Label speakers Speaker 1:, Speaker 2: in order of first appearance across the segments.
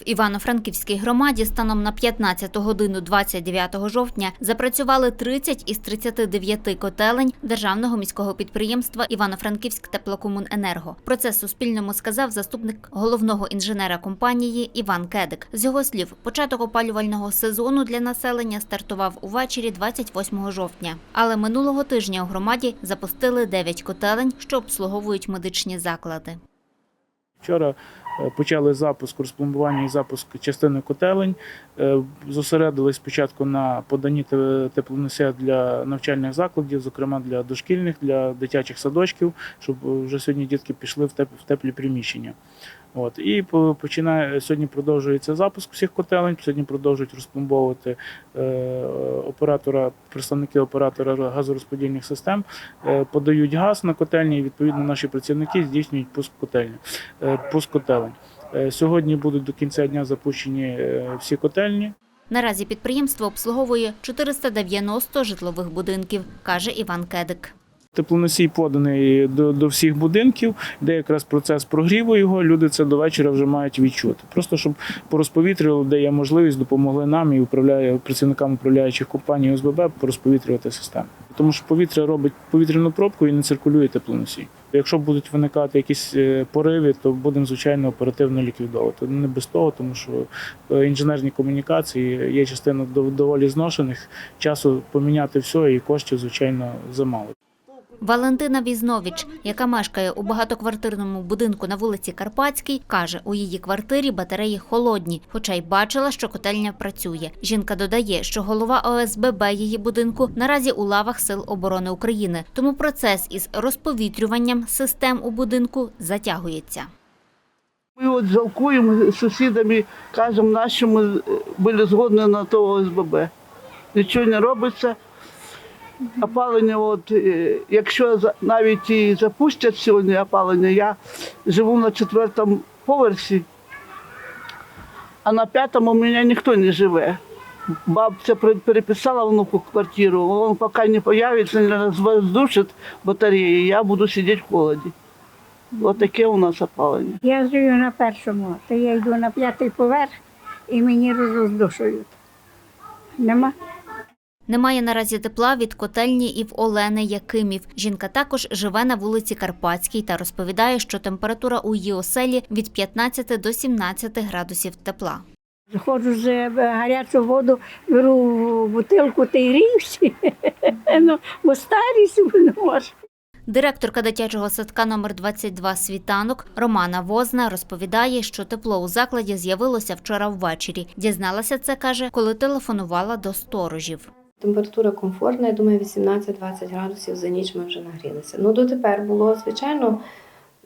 Speaker 1: В Івано-Франківській громаді станом на 15 годину 29 жовтня запрацювали 30 із 39 котелень державного міського підприємства Івано-Франківськ теплокомуненерго. Про це Суспільному сказав заступник головного інженера компанії Іван Кедик. З його слів, початок опалювального сезону для населення стартував увечері 28 жовтня. Але минулого тижня у громаді запустили 9 котелень, що обслуговують медичні заклади.
Speaker 2: Вчора е, почали запуск розпломбування і запуск частини котелень. Е, Зосередились спочатку на поданні те- теплоносія для навчальних закладів, зокрема для дошкільних, для дитячих садочків, щоб вже сьогодні дітки пішли в теплі приміщення. От. І починає сьогодні продовжується запуск всіх котелень. Сьогодні продовжують розпломбовувати е, оператора, представники оператора газорозподільних систем, е, подають газ на котельні, і відповідно наші працівники здійснюють пуск котельні е, пуск котелень. Е, Сьогодні будуть до кінця дня запущені всі котельні.
Speaker 1: Наразі підприємство обслуговує 490 житлових будинків, каже Іван Кедик.
Speaker 2: Теплоносій поданий до, до всіх будинків, де якраз процес прогріву його. Люди це до вечора вже мають відчути. Просто щоб порозповітрювали, де є можливість, допомогли нам і управляє працівникам управляючих компаній ОСББ порозповітрювати систему. Тому що повітря робить повітряну пробку і не циркулює теплоносій. Якщо будуть виникати якісь е, пориви, то будемо звичайно оперативно ліквідовувати. Не без того, тому що е, інженерні комунікації є частина дов- доволі зношених. Часу поміняти все і коштів, звичайно, замало.
Speaker 1: Валентина Візновіч, яка мешкає у багатоквартирному будинку на вулиці Карпатській, каже, у її квартирі батареї холодні, хоча й бачила, що котельня працює. Жінка додає, що голова ОСББ її будинку наразі у лавах Сил оборони України, тому процес із розповітрюванням систем у будинку затягується.
Speaker 3: Ми от жалкуємо з сусідами, кажемо, наші ми були згодні на то ОСББ. Нічого не робиться. Опалення, от, е, якщо навіть і запустять сьогодні опалення, я живу на четвертому поверсі, а на п'ятому у мене ніхто не живе. Бабця переписала внуку квартиру, він поки не з'явиться, не розвоздушить батареї, я буду сидіти в холоді. Ось таке у нас опалення.
Speaker 4: Я живу на першому, то я йду на п'ятий поверх і мені роздушують. Нема.
Speaker 1: Немає наразі тепла від котельні і в Олени Якимів. Жінка також живе на вулиці Карпатській та розповідає, що температура у її оселі від 15 до 17 градусів тепла.
Speaker 4: Заходжу з е, гарячу воду, беру бутилку та й гріюся. Ну, бо старість не.
Speaker 1: Директорка дитячого садка номер 22 «Світанок» Романа Возна розповідає, що тепло у закладі з'явилося вчора ввечері. Дізналася це, каже, коли телефонувала до сторожів.
Speaker 5: Температура комфортна, я думаю, 18-20 градусів за ніч ми вже нагрілися. Ну, дотепер було, звичайно,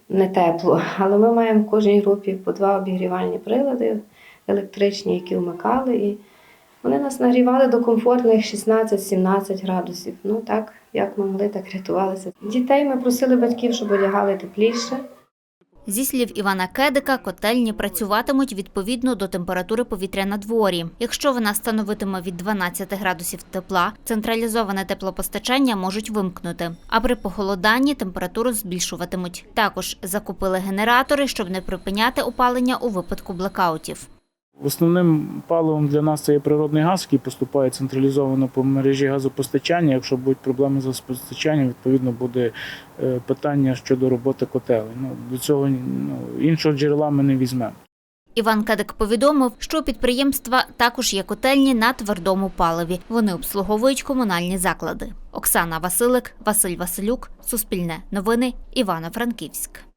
Speaker 5: не тепло, але ми маємо в кожній групі по два обігрівальні прилади електричні, які вмикали, і вони нас нагрівали до комфортних 16-17 градусів. Ну так, як могли, так рятувалися. Дітей ми просили батьків, щоб одягали тепліше.
Speaker 1: Зі слів Івана Кедика, котельні працюватимуть відповідно до температури повітря на дворі. Якщо вона становитиме від 12 градусів тепла, централізоване теплопостачання можуть вимкнути. А при похолоданні температуру збільшуватимуть. Також закупили генератори, щоб не припиняти опалення у випадку блекаутів.
Speaker 2: Основним паливом для нас це є природний газ, який поступає централізовано по мережі газопостачання. Якщо будуть проблеми з газопостачанням, відповідно буде е, питання щодо роботи котелень. Ну, до цього ну, іншого джерела ми не візьмемо.
Speaker 1: Іван Кедик повідомив, що у підприємства також є котельні на твердому паливі. Вони обслуговують комунальні заклади. Оксана Василик, Василь Василюк, Суспільне новини, Івано-Франківськ.